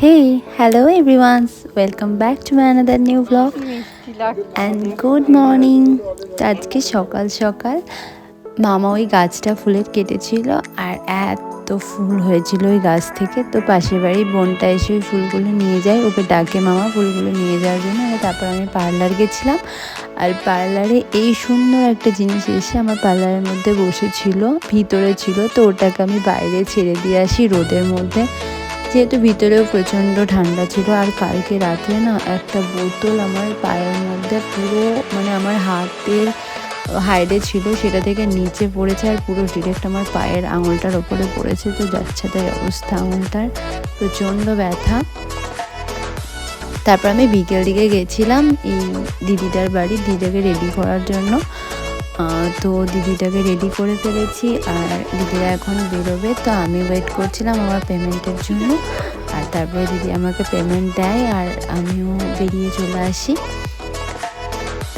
Hey, hello everyone. Welcome back to my another new vlog. And good morning আজকে সকাল সকাল মামা ওই গাছটা ফুলের কেটেছিল আর এত ফুল হয়েছিল ওই গাছ থেকে। তো পাশের বাড়ি বোনটা এসে ওই ফুলগুলো নিয়ে যায়। ওকে ডাকে মামা ফুলগুলো নিয়ে যাওয়ার জন্য। আর তারপর আমি পার্লার গেছিলাম। আর পার্লারে এই সুন্দর একটা জিনিস এসে আমার পার্লারের মধ্যে বসেছিল ভিতরে ছিল। তো ওটাকে আমি বাইরে ছেড়ে দিয়ে আসি রোদের মধ্যে। যেহেতু ভিতরেও প্রচণ্ড ঠান্ডা ছিল, আর কালকে রাত্রে না একটা বোতল আমার পায়ের মধ্যে পুরো মানে আমার হাতের হাইডে ছিল, সেটা থেকে নিচে পড়েছে আর পুরো ডিরেক্ট আমার পায়ের আঙুলটার ওপরে পড়েছে, তো যাচ্ছে তাই অবস্থা আঙুলটার। প্রচণ্ড ব্যথা। তারপর আমি বিকেল দিকে গেছিলাম এই দিদিটার বাড়ি, দিদিটাকে রেডি করার জন্য। তো দিদিটাকে রেডি করে ফেলেছি আর দিদিরা এখন বেরোবে, তো আমি ওয়েট করছিলাম আমার পেমেন্টের জন্য। আর তারপরে দিদি আমাকে পেমেন্ট দেয় আর আমিও বেরিয়ে চলে আসি।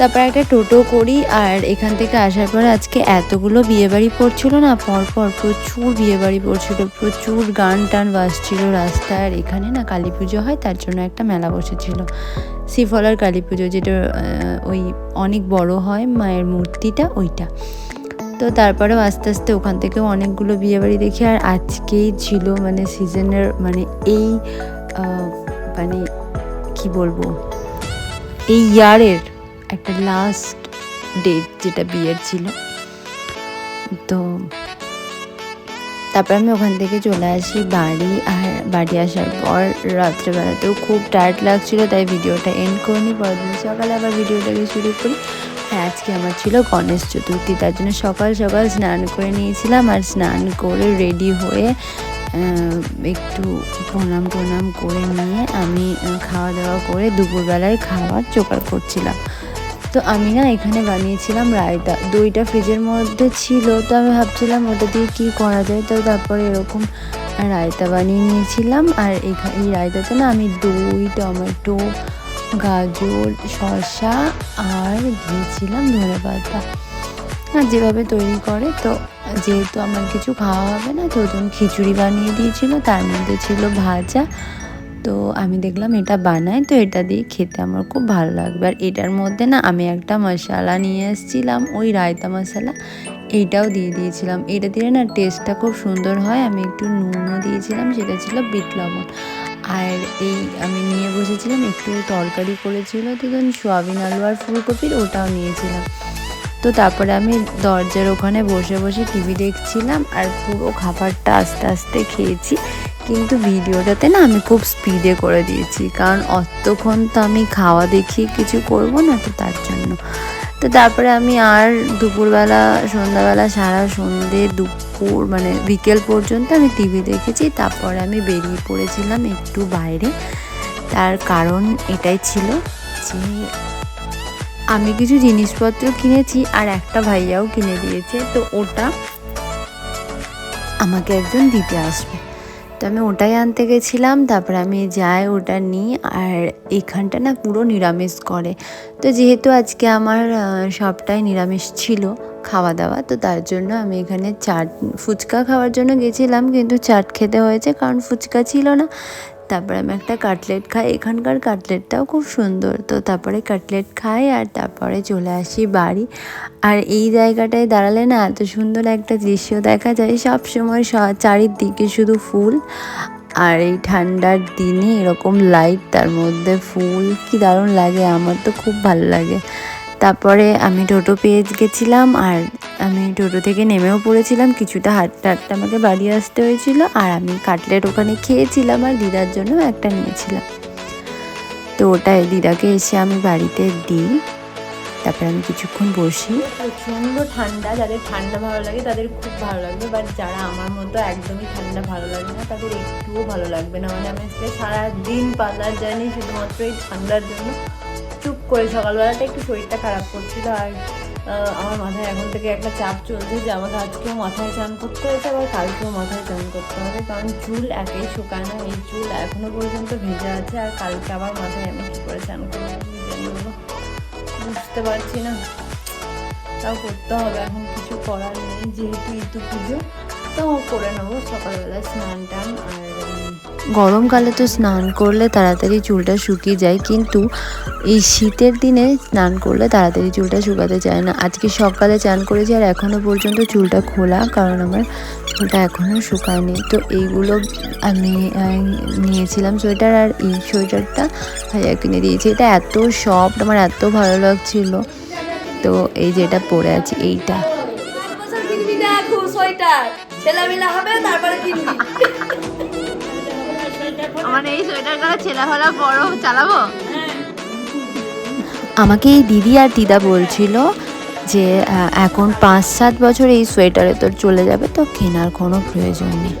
তারপর একটা টোটো করি আর এখান থেকে আসার পর আজকে এতগুলো বিয়েবাড়ি পড়ছিল না পরপর প্রচুর বিয়েবাড়ি পড়ছিল, প্রচুর গান টান বাজছিল রাস্তায় আর এখানে না কালী পুজো হয় তার জন্য একটা মেলা বসেছিল। শ্রীফলার কালী পুজো যেটা ওই অনেক বড় হয় মায়ের মূর্তিটা ওইটা। তো তারপরেও আস্তে আস্তে ওখান থেকেও অনেকগুলো বিয়েবাড়ি দেখি আর আজকেই ছিল মানে সিজনের মানে এই মানে কি বলব, এই ইয়ারের একটা লাস্ট ডেট যেটা বিয়ের ছিল। তো তারপর আমি ওখান থেকে চলে আসি বাড়ি, আর বাড়ি আসার পর রাত্রেবেলাতেও খুব টায়ার্ড লাগছিল, তাই ভিডিওটা এন্ড করিনি। পরের দিন সকালে আবার ভিডিওটাকে শুরু করি। আর আজকে আমার ছিল গণেশ চতুর্থী, তার জন্য সকাল সকাল স্নান করে নিয়েছিলাম, আর স্নান করে রেডি হয়ে একটু প্রণাম প্রণাম করে নিয়ে আমি খাওয়া দাওয়া করে দুপুরবেলায় খাওয়ার জোগাড় করছিলাম। তো আমি না এখানে বানিয়েছিলাম রায়তা। দইটা ফ্রিজের মধ্যে ছিল, তো আমি ভাবছিলাম ওটা দিয়ে কী করা যায়? তো তারপরে এরকম রায়তা বানিয়ে নিয়েছিলাম। আর এই রায়তাতে না আমি দই, টমেটো, গাজর, শসা আর দিয়েছিলাম ধনে পাতা। আর যেভাবে তৈরি করে, তো যেহেতু আমার কিছু খাওয়া হবে না, তো খিচুড়ি বানিয়ে দিয়েছিল। তার মধ্যে ছিল ভাজা তো আমি দেখলাম এটা বানাই তো এটা দিয়ে খেতে আমার খুব ভালো লাগবে। আর এটার মধ্যে না আমি একটা মশলা নিয়ে এসেছিলাম, ওই রায়তা মশলা। এইটাও দিয়ে দিয়েছিলাম। এটা দিয়ে না টেস্টটা খুব সুন্দর হয়। আমি একটু নুনও দিয়েছিলাম, সেটা ছিল বিট লবণ। আর এই আমি নিয়ে বসেছিলাম, একটু তরকারি করেছিল তো সোয়াবিন আলু আর ফুলকপির, ওটাও নিয়েছিলাম। তো তারপরে আমি দরজার ওখানে বসে বসে টিভি দেখছিলাম, আর পুরো খাবারটা আস্তে আস্তে খেয়েছি। কিন্তু ভিডিওটাতে না আমি খুব স্পিডে করে দিয়েছি, কারণ অতক্ষণ তো আমি খাওয়া দেখিয়ে কিছু করব না তো তার জন্য। তো তারপরে আমি আর দুপুরবেলা, সন্ধ্যাবেলা সারা সন্ধে দুপুর মানে বিকেল পর্যন্ত আমি টিভি দেখেছি, তারপরে আমি বেরিয়ে পড়েছিলাম একটু বাইরে। তার কারণ এটাই ছিল যে আমি কিছু জিনিসপত্র কিনেছি আর একটা ভাইয়াও কিনে দিয়েছে, তো ওটা আমাকে একজন দিতে আসবে। তো আমি ওটাই আনতে গেছিলাম, তারপর আমি যাই ওটা নিই, আর এখানটা না পুরো নিরামিষ করে। তো যেহেতু আজকে আমার সবটাই নিরামিষ ছিল খাওয়া দাওয়া তো তার জন্য আমি এখানে চাট, ফুচকা খাওয়ার জন্য গেছিলাম, কিন্তু চাট খেতে হয়েছে, কারণ ফুচকা ছিল না। তারপরে আমি একটা কাটলেট খাই। এখানকার কাটলেটটাও খুব সুন্দর। তো তারপরে কাটলেট খাই আর তারপরে চলে আসি বাড়ি। আর এই জায়গাটায় দাঁড়ালে না এত সুন্দর একটা দৃশ্য দেখা যায়। সব সময় চারিদিকে শুধু ফুল। আর এই ঠান্ডার দিনে এরকম লাইট তার মধ্যে ফুল, কি দারুণ লাগে। আমার তো খুব ভালো লাগে। তারপরে আমি টোটো পেয়ে গেছিলাম আর আমি টোটো থেকে নেমেও পড়েছিলাম, কিছুটা হাঁটতে হাঁটতে আমাকে বাড়ি আসতে হয়েছিল আর আমি কাটলেট ওখানে খেয়েছিলাম আর দিদার জন্য একটা নিয়েছিলাম। তো ওটাই দিদাকে এসে আমি বাড়িতে দিই, তারপরে আমি কিছুক্ষণ বসি। প্রচণ্ড ঠান্ডা, যাদের ঠান্ডা ভালো লাগে তাদের খুব ভালো লাগবে বাট যারা আমার মতো একদমই ঠান্ডা ভালো লাগে না, তাদের একটুও ভালো লাগবে না। মানে আমি সারাদিন পার্লার জানি শুধুমাত্র এই ঠান্ডার জন্য। করে। সকালবেলাটা একটু শরীরটা খারাপ করছিল আর আমার মাথায় এখন থেকে একটা চাপ চলছে যে আমাকে আজকেও মাথায় চান করতে হয়েছে, আবার কালকেও মাথায় চান করতে হবে। কারণ চুল একেই শুকায় না, এই চুল এখনও পর্যন্ত ভেজে আছে আর কালকে আবার মাথায় আমি কী করে চান করব বুঝতে পারছি না। তাও করতে হবে, এখন কিছু করার নেই, যেহেতু ইতু পুজো, তো করে নেব সকালবেলা স্নান টান আর গরমকালে তো স্নান করলে তাড়াতাড়ি চুলটা শুকিয়ে যায়, কিন্তু এই শীতের দিনে স্নান করলে তাড়াতাড়ি চুলটা শুকাতে চায় না। আজকে সকালে চান করেছি আর এখনও পর্যন্ত চুলটা খোলা, কারণ আমার চুলটা এখনও শুকায়নি। তো এইগুলো আমি নিয়েছিলাম সোয়েটার আর এই সোয়েটারটা ভাইয়া কিনে দিয়েছি। এটা এত সফট, আমার এত ভালো লাগছিল। তো এই যেটা পরে আছি, এইটা। ছেলেমেলা হবে, তারপরে কিনবি। আমার এই হলা বড় চালাবো? আমাকে এই দিদি আর দিদা বলছিল যে এখন পাঁচ সাত বছর এই সোয়েটারে তোর চলে যাবে, তো কেনার কোনো প্রয়োজন নেই।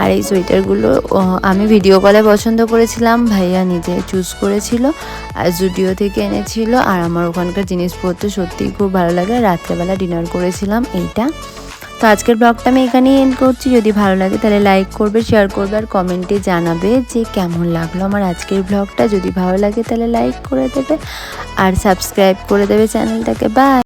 আর এই সোয়েটারগুলো আমি ভিডিও কলে পছন্দ করেছিলাম, ভাইয়া নিজে চুজ করেছিল, আর জুডিও থেকে এনেছিল, আর আমার ওখানকার জিনিসপত্র সত্যিই খুব ভালো লাগে। রাত্রেবেলা ডিনার করেছিলাম এইটা। তো আজকের ব্লগটা আমি এখানেই এন্ড করছি। যদি ভালো লাগে তাহলে লাইক করবে শেয়ার করবে আর কমেন্টে জানাবে যে কেমন লাগল আমার আজকের ব্লগটা। যদি ভালো লাগে তাহলে লাইক করে দেবে আর সাবস্ক্রাইব করে দেবে চ্যানেলটাকে বাই